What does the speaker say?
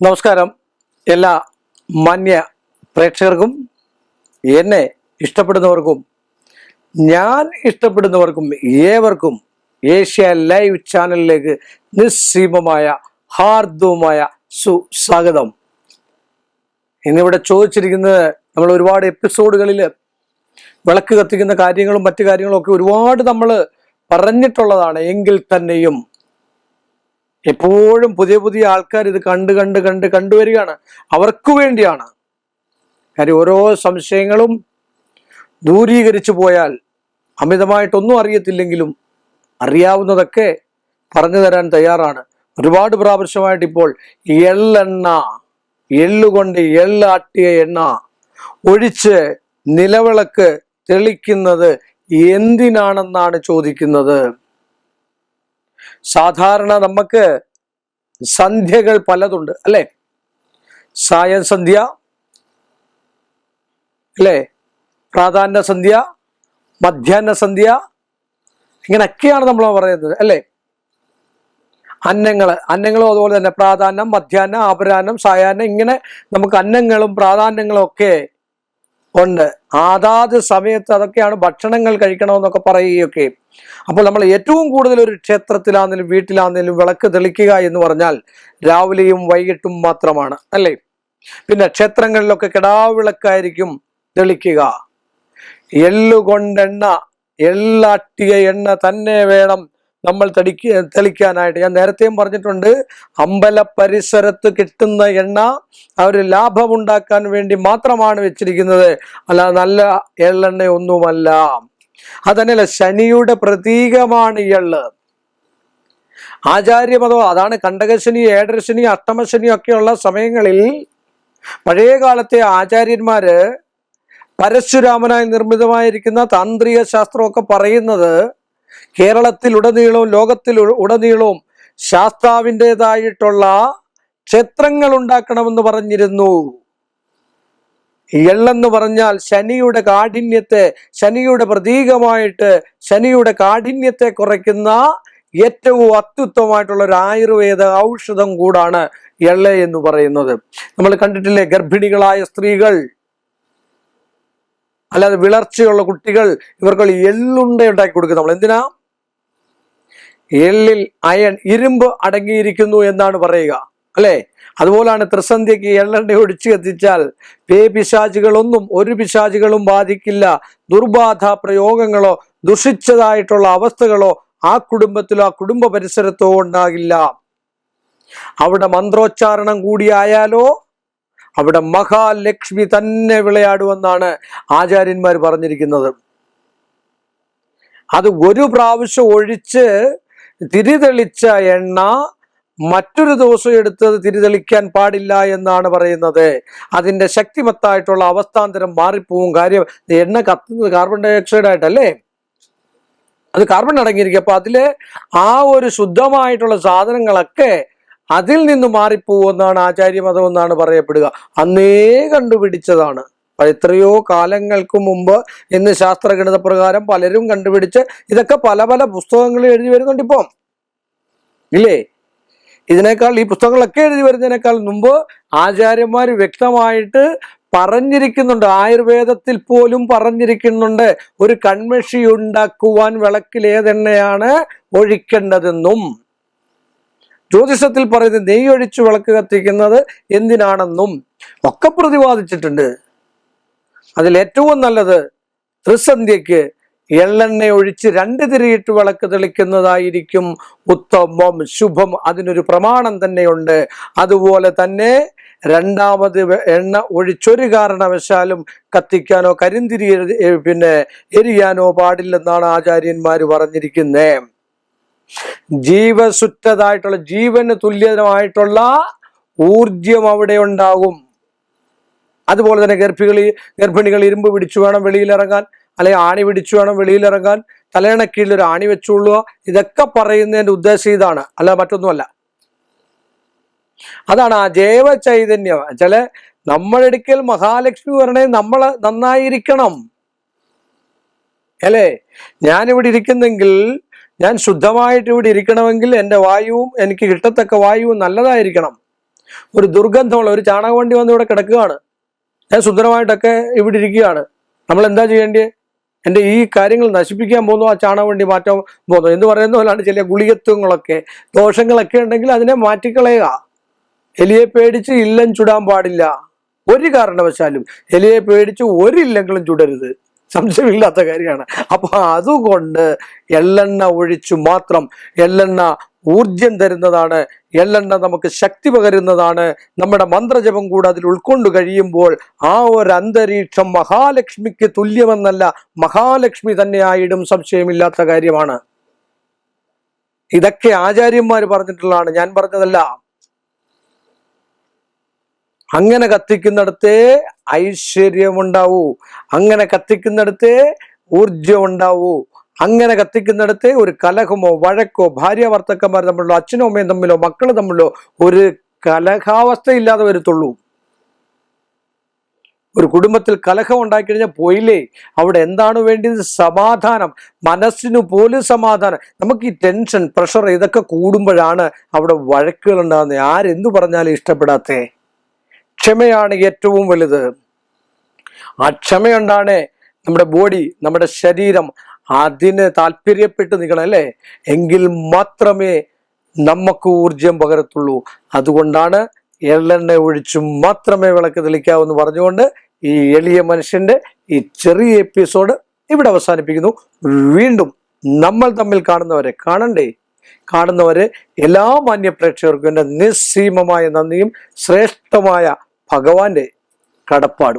നമസ്കാരം. എല്ലാ മാന്യ പ്രേക്ഷകർക്കും എന്നെ ഇഷ്ടപ്പെടുന്നവർക്കും ഞാൻ ഇഷ്ടപ്പെടുന്നവർക്കും ഏവർക്കും ഏഷ്യ ലൈവ് ചാനലിലേക്ക് നിസ്സീമമായ ഹാർദവുമായ സുസ്വാഗതം. ഇന്നിവിടെ ചോദിച്ചിരിക്കുന്നത് നമ്മൾ ഒരുപാട് എപ്പിസോഡുകളിൽ വിളക്ക് കത്തിക്കുന്ന കാര്യങ്ങളും മറ്റു കാര്യങ്ങളും ഒക്കെ ഒരുപാട് നമ്മൾ പറഞ്ഞിട്ടുള്ളതാണ്. എങ്കിൽ തന്നെയും എപ്പോഴും പുതിയ പുതിയ ആൾക്കാർ ഇത് കണ്ട് കണ്ട് കണ്ട് കണ്ടുവരികയാണ് അവർക്ക് വേണ്ടിയാണ്. കാര്യം ഓരോ സംശയങ്ങളും ദൂരീകരിച്ചു പോയാൽ അമിതമായിട്ടൊന്നും അറിയത്തില്ലെങ്കിലും അറിയാവുന്നതൊക്കെ പറഞ്ഞു തരാൻ തയ്യാറാണ്. ഒരുപാട് പ്രാവശ്യമായിട്ട് ഇപ്പോൾ എള്ളെണ്ണ എള്ളുകൊണ്ട് എള്ളാട്ടിയ എണ്ണ ഒഴിച്ച് നിലവിളക്ക് തെളിക്കുന്നത് എന്തിനാണെന്നാണ് ചോദിക്കുന്നത്. സാധാരണ നമുക്ക് സന്ധ്യകൾ പലതുണ്ട് അല്ലേ? സായം സന്ധ്യ അല്ലേ? പ്രാധാന്യ സന്ധ്യ മധ്യാഹ്ന സന്ധ്യ ഇങ്ങനെയൊക്കെയാണ് നമ്മൾ പറയുന്നത് അല്ലേ? അന്നങ്ങൾ അന്നങ്ങളും അതുപോലെ തന്നെ പ്രാധാന്യം മധ്യാഹ്നം അപരാഹ്നം സായാഹ്നം ഇങ്ങനെ നമുക്ക് അന്നങ്ങളും പ്രാധാന്യങ്ങളും ഒക്കെ ഉണ്ട്. അതാത് സമയത്ത് അതൊക്കെയാണ് ഭക്ഷണങ്ങൾ കഴിക്കണമെന്നൊക്കെ പറയുകയൊക്കെ. അപ്പോൾ നമ്മൾ ഏറ്റവും കൂടുതൽ ഒരു ക്ഷേത്രത്തിലാണെങ്കിലും വീട്ടിലാണെങ്കിലും വിളക്ക് തെളിക്കുക എന്ന് പറഞ്ഞാൽ രാവിലെയും വൈകിട്ടും മാത്രമാണ് അല്ലേ? പിന്നെ ക്ഷേത്രങ്ങളിലൊക്കെ കിടാവിളക്കായിരിക്കും തെളിക്കുക. എള്ളുകൊണ്ടെണ്ണ എള്ളാട്ടിയ എണ്ണ തന്നെ വേണം നമ്മൾ തടിക്ക തെളിക്കാനായിട്ട്. ഞാൻ നേരത്തെയും പറഞ്ഞിട്ടുണ്ട് അമ്പല പരിസരത്ത് കിട്ടുന്ന എണ്ണ അവർ ലാഭമുണ്ടാക്കാൻ വേണ്ടി മാത്രമാണ് വെച്ചിരിക്കുന്നത്. അല്ല നല്ല എള്ളെണ്ണ ഒന്നുമല്ല അതന്നെയല്ല ശനിയുടെ പ്രതീകമാണ് എള്ള്. ആചാര്യമതോ അതാണ് കണ്ടകശനി ഏടരശനി അഷ്ടമശനി ഒക്കെയുള്ള സമയങ്ങളിൽ പഴയ കാലത്തെ ആചാര്യന്മാര് പരശുരാമനായി നിർമ്മിതമായിരിക്കുന്ന താന്ത്രിക ശാസ്ത്രമൊക്കെ പറയുന്നത് കേരളത്തിൽ ഉടനീളവും ലോകത്തിൽ ഉടനീളവും ശാസ്താവിന്റെതായിട്ടുള്ള ക്ഷേത്രങ്ങൾ ഉണ്ടാക്കണമെന്ന് പറഞ്ഞിരുന്നു. എള്ളെന്ന് പറഞ്ഞാൽ ശനിയുടെ കാഠിന്യത്തെ ശനിയുടെ പ്രതീകമായിട്ട് ശനിയുടെ കാഠിന്യത്തെ കുറയ്ക്കുന്ന ഏറ്റവും അത്യുത്തമമായിട്ടുള്ള ഒരു ആയുർവേദ ഔഷധം കൂടാണ് എള്ള എന്ന് പറയുന്നത്. നമ്മൾ കണ്ടിട്ടില്ലേ ഗർഭിണികളായ സ്ത്രീകൾ? അല്ലാതെ വിളർച്ചയുള്ള കുട്ടികൾ ഇവർക്ക് എള്ളുണ്ട ഉണ്ടാക്കി കൊടുക്കുക നമ്മൾ എന്തിനാ? എള്ളിൽ അയൺ ഇരുമ്പ് അടങ്ങിയിരിക്കുന്നു എന്നാണ് പറയുക അല്ലേ? അതുപോലാണ് ത്രിസന്ധ്യക്ക് എള്ളെണ്ണ ഒടിച്ചു കത്തിച്ചാൽ പേ പിശാചുകളൊന്നും ഒരു പിശാചികളും ബാധിക്കില്ല. ദുർബാധ പ്രയോഗങ്ങളോ ദുഷിച്ചതായിട്ടുള്ള അവസ്ഥകളോ ആ കുടുംബത്തിലോ ആ കുടുംബ പരിസരത്തോ ഉണ്ടാകില്ല. അവിടെ മന്ത്രോച്ചാരണം കൂടിയായാലോ അവിടെ മഹാലക്ഷ്മി തന്നെ വിളയാടുമെന്നാണ് ആചാര്യന്മാർ പറഞ്ഞിരിക്കുന്നത്. അത് ഒരു പ്രാവശ്യം ഒഴിച്ച് തിരിതെളിച്ച എണ്ണ മറ്റൊരു ദിവസം എടുത്തത് തിരിതെളിക്കാൻ പാടില്ല എന്നാണ് പറയുന്നത്. അതിന്റെ ശക്തിമത്തായിട്ടുള്ള അവസ്ഥാന്തരം മാറിപ്പോവും കാര്യം എണ്ണ കത്തുന്നത് കാർബൺ ഡൈ ഓക്സൈഡ് ആയിട്ടല്ലേ? അത് കാർബൺ അടങ്ങിയിരിക്കും. അപ്പൊ അതിലെ ആ ഒരു ശുദ്ധമായിട്ടുള്ള സാധനങ്ങളൊക്കെ അതിൽ നിന്ന് മാറിപ്പോവെന്നാണ് ആചാര്യമതം എന്നാണ് പറയപ്പെടുക. അന്നേ കണ്ടുപിടിച്ചതാണ്. എത്രയോ കാലങ്ങൾക്ക് മുമ്പ് ഇന്ന് ശാസ്ത്രഗണിത പ്രകാരം പലരും കണ്ടുപിടിച്ച് ഇതൊക്കെ പല പല പുസ്തകങ്ങളിൽ എഴുതി വരുന്നുണ്ട് ഇപ്പം. ഇല്ലേ? ഇതിനേക്കാൾ ഈ പുസ്തകങ്ങളൊക്കെ എഴുതി വരുന്നതിനേക്കാൾ മുമ്പ് ആചാര്യന്മാർ വ്യക്തമായിട്ട് പറഞ്ഞിരിക്കുന്നുണ്ട്. ആയുർവേദത്തിൽ പോലും പറഞ്ഞിരിക്കുന്നുണ്ട്. ഒരു കൺമഷി ഉണ്ടാക്കുവാൻ വിളക്കിൽ ഏതെണ്ണയാണ് ഒഴിക്കേണ്ടതെന്നും. ജ്യോതിഷത്തിൽ പറയുന്നത് നെയ്യ് ഒഴിച്ച് വിളക്ക് കത്തിക്കുന്നത് എന്തിനാണെന്നും ഒക്കെ പ്രതിപാദിച്ചിട്ടുണ്ട്. അതിൽ ഏറ്റവും നല്ലത് ത്രിസന്ധ്യക്ക് എള്ളെണ്ണ ഒഴിച്ച് രണ്ട് തിരിയിട്ട് വിളക്ക് തെളിക്കുന്നതായിരിക്കും ഉത്തമം ശുഭം. അതിനൊരു പ്രമാണം തന്നെയുണ്ട്. അതുപോലെ തന്നെ രണ്ടാമത് എണ്ണ ഒഴിച്ചൊരു കാരണവശാലും കത്തിക്കാനോ കരിന്തിരി പിന്നെ എരിയാനോ പാടില്ലെന്നാണ് ആചാര്യന്മാർ പറഞ്ഞിരിക്കുന്നത് ജീവസുറ്റതായിട്ടുള്ള ജീവന് തുല്യമായിട്ടുള്ള ഊർജം അവിടെ ഉണ്ടാകും. അതുപോലെ തന്നെ ഗർഭികളി ഗർഭിണികൾ ഇരുമ്പ് പിടിച്ചു വേണം വെളിയിലിറങ്ങാൻ അല്ലെങ്കിൽ ആണി പിടിച്ചു വേണം വെളിയിലിറങ്ങാൻ കീഴിൽ ഒരു ആണി വെച്ചുകൊള്ളുക ഇതൊക്കെ പറയുന്നതിന്റെ ഉദ്ദേശം ഇതാണ്. അല്ല മറ്റൊന്നുമല്ല. അതാണ് ആ ജൈവ ചൈതന്യം ചില നമ്മളെടുക്കൽ മഹാലക്ഷ്മി പറഞ്ഞേ നമ്മൾ നന്നായിരിക്കണം. അല്ലേ? ഞാനിവിടെ ഇരിക്കുന്നെങ്കിൽ ഞാൻ ശുദ്ധമായിട്ട് ഇവിടെ ഇരിക്കണമെങ്കിൽ എന്റെ വായുവും എനിക്ക് കിട്ടത്തക്ക വായുവും നല്ലതായിരിക്കണം. ഒരു ദുർഗന്ധമുള്ള ഒരു ചാണകവണ്ടി വന്ന് ഇവിടെ കിടക്കുകയാണ്. ഞാൻ ശുദ്ധമായിട്ടൊക്കെ ഇവിടെ ഇരിക്കുകയാണ്. നമ്മൾ എന്താ ചെയ്യേണ്ടത്? എന്റെ ഈ കാര്യങ്ങൾ നശിപ്പിക്കാൻ പോകുന്നു ആ ചാണകവണ്ടി മാറ്റാൻ പോകുന്നു. എന്ന് പറയുന്ന പോലാണ് ചില ഗുളികത്വങ്ങളൊക്കെ ദോഷങ്ങളൊക്കെ ഉണ്ടെങ്കിൽ അതിനെ മാറ്റിക്കളയുക. എലിയെ പേടിച്ച് ഇല്ലം ചുടാൻ പാടില്ല. ഒരു കാരണവശാലും എലിയെ പേടിച്ച് ഒരില്ലെങ്കിലും ചുടരുത്. സംശയമില്ലാത്ത കാര്യമാണ്. അപ്പൊ അതുകൊണ്ട് എള്ളെണ്ണ ഒഴിച്ചു മാത്രം എള്ളെണ്ണ ഊർജം തരുന്നതാണ് എള്ളെണ്ണ നമുക്ക് ശക്തി പകരുന്നതാണ്. നമ്മുടെ മന്ത്രജപം കൂടെ അതിൽ ഉൾക്കൊണ്ടു കഴിയുമ്പോൾ ആ ഒരു അന്തരീക്ഷം മഹാലക്ഷ്മിക്ക് തുല്യമെന്നല്ല മഹാലക്ഷ്മി തന്നെയായിടും സംശയമില്ലാത്ത കാര്യമാണ്. ഇതൊക്കെ ആചാര്യന്മാർ പറഞ്ഞിട്ടുള്ളതാണ്. ഞാൻ പറഞ്ഞതല്ല. അങ്ങനെ കത്തിക്കുന്നിടത്തേ ഐശ്വര്യമുണ്ടാവൂ. അങ്ങനെ കത്തിക്കുന്നിടത്തേ ഊർജം ഉണ്ടാവൂ അങ്ങനെ കത്തിക്കുന്നിടത്ത് ഒരു കലഹമോ വഴക്കോ ഭാര്യ ഭർത്തക്കന്മാർ തമ്മിലോ അച്ഛനോ അമ്മയും തമ്മിലോ മക്കൾ തമ്മിലോ ഒരു കലഹാവസ്ഥ ഇല്ലാതെ വരത്തുള്ളൂ. ഒരു കുടുംബത്തിൽ കലഹം ഉണ്ടാക്കി കഴിഞ്ഞാൽ പോയില്ലേ? അവിടെ എന്താണ് വേണ്ടത്? സമാധാനം. മനസ്സിനു പോലും സമാധാനം. നമുക്ക് ഈ ടെൻഷൻ പ്രഷർ ഇതൊക്കെ കൂടുമ്പോഴാണ് അവിടെ വഴക്കുകൾ ഉണ്ടാകുന്നത്. ആരെന്തു പറഞ്ഞാലും ഇഷ്ടപ്പെടാത്തേ? ക്ഷമയാണ് ഏറ്റവും വലുത്. ആ ക്ഷമയുണ്ടാണ് നമ്മുടെ ബോഡി നമ്മുടെ ശരീരം അതിന് താല്പര്യപ്പെട്ട് നിൽക്കണം അല്ലേ? എങ്കിൽ മാത്രമേ നമുക്ക് ഊർജം പകരത്തുള്ളൂ. അതുകൊണ്ടാണ് എള്ളെണ്ണ ഒഴിച്ചു മാത്രമേ വിളക്ക് തെളിക്കാവൂ എന്ന് പറഞ്ഞുകൊണ്ട് ഈ എളിയ മനുഷ്യന്റെ ഈ ചെറിയ എപ്പിസോഡ് ഇവിടെ അവസാനിപ്പിക്കുന്നു. വീണ്ടും നമ്മൾ തമ്മിൽ കാണുന്നവരെ കാണണ്ടേ? കാണുന്നവരെ എല്ലാ മാന്യ പ്രേക്ഷകർക്കും എന്റെ നിസ്സീമമായ നന്ദിയും ശ്രേഷ്ഠമായ ഭഗവാന്റെ കടപ്പാടും.